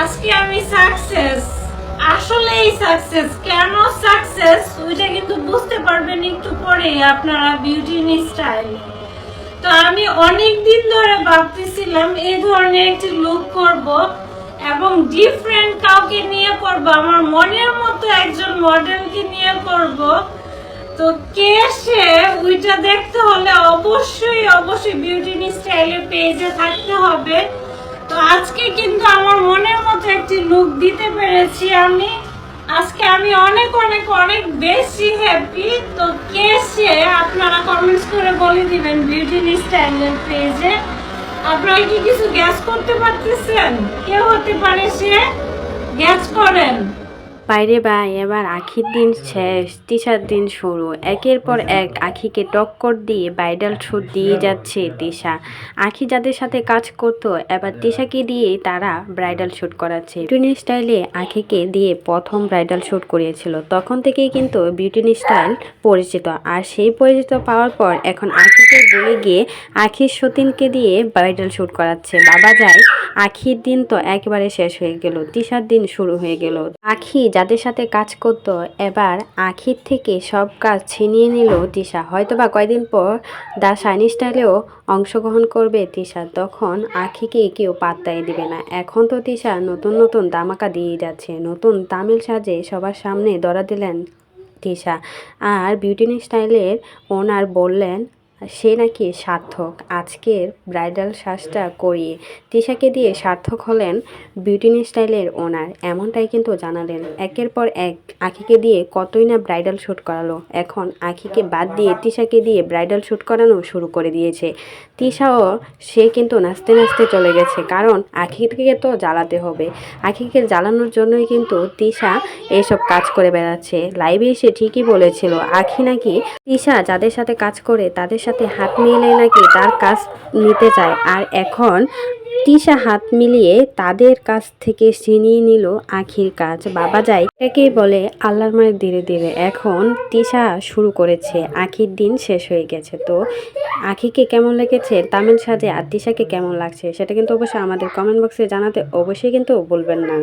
আজকে আমি সাকসেস আসলেই সাকসেস কেন সাকসেস ওইটা কিন্তু বুঝতে পারবেন একটু পরে আপনারা বিউটি ইন স্টাইল তো আমি অনেক দিন ধরে ভাবতেছিলাম এই ধরনের একটি লুক করব এবং ডিফারেন্ট কাউকে নিয়ে করব, আমার মনের মতো একজন মডেলকে নিয়ে করব। তো কে সে ওইটা দেখতে হলে অবশ্যই অবশ্যই বিউটি স্টাইলের পেজে থাকতে হবে। তো আজকে কিন্তু আমার মনের মতো একটি লুক দিতে পেরেছি আমি। আজকে আমি অনেক অনেক অনেক বেশি হ্যাপি তো কে সে আপনারা কমেন্টস করে বলে দিবেন বিউটি স্টাইলের পেজে আপনারা কি কিছু গ্যাস করতে পারতেছেন? কে হতে পারে সে? গ্যাস করেন। বাইরে ভাই এবার আখির দিন শেষ, তিশার দিন শুরু। একের পর এক আখিকে টক্কর দিয়ে ব্রাইডাল শ্যুট দিয়ে যাচ্ছে তিশা। আখি যাদের সাথে কাজ করতো, এবার তিশাকে দিয়ে তারা ব্রাইডাল শ্যুট করাচ্ছে। বিউটিনি স্টাইলে আখিকে দিয়ে প্রথম ব্রাইডাল শ্যুট করিয়েছিল। তখন থেকেই কিন্তু বিউটিনি স্টাইল পরিচিত। আর সেই পরিচিত পাওয়ার পর এখন আখিকে বলে গিয়ে আখির সতীনকে দিয়ে ব্রাইডাল শ্যুট করাচ্ছে। বাবা যায়, আখির দিন তো একেবারে শেষ হয়ে গেল, তিশার দিন শুরু হয়ে গেল। আখি যাদের সাথে কাজ করতো, এবার আখির থেকে সব কাজ ছিনিয়ে নিল তিশা। হয়তোবা কয়দিন পর দা শাইনি স্টাইলেও অংশগ্রহণ করবে তিশা। তখন আখিকে কেউ পাত্তাই দিবে না। এখন তো তিশা নতুন নতুন দামাকা দিয়ে যাচ্ছে। নতুন তামিল সাজে সবার সামনে ধরা দিলেন তিশা। আর বিউটিনি স্টাইলের ওনার বললেন সে নাকি সার্থক। আজকের ব্রাইডাল সাজটা করিয়ে তিশাকে দিয়ে সার্থক হলেন বিউটিনি স্টাইলের ওনার। এমনটাই কিন্তু জানালেন। একের পর এক আখিকে দিয়ে কতই না ব্রাইডাল শ্যুট করালো। এখন আখিকে বাদ দিয়ে তিশাকে দিয়ে ব্রাইডাল শ্যুট করানো শুরু করে দিয়েছে। তিশাও, সে কিন্তু নাচতে নাচতে চলে গেছে। কারণ আখিকে তো জ্বালাতে হবে। আখিকে জ্বালানোর জন্যই কিন্তু তিশা এসব কাজ করে বেড়াচ্ছে। লাইভে এসে ঠিকই বলেছিল, আখি নাকি তিশা যাদের সাথে কাজ করে তাদের সাথে হাত মিলিয়ে নাকি তার কাজ নিতে চায় আর এখন তিশা হাত মিলিয়ে তাদের কাছ থেকে ছিনিয়ে নিল আখির কাজ। বাবা যায় একেই বলে, আল্লাহর মায়ের ধীরে ধীরে। এখন তিশা শুরু করেছে। আখির দিন শেষ হয়ে গেছে। তো আখিকে কেমন লেগেছে? তামিল সাজে আর তিশাকে কেমন লাগছে? সেটা কিন্তু অবশ্যই আমাদের কমেন্ট বক্সে জানাতে অবশ্যই কিন্তু বলবেন না।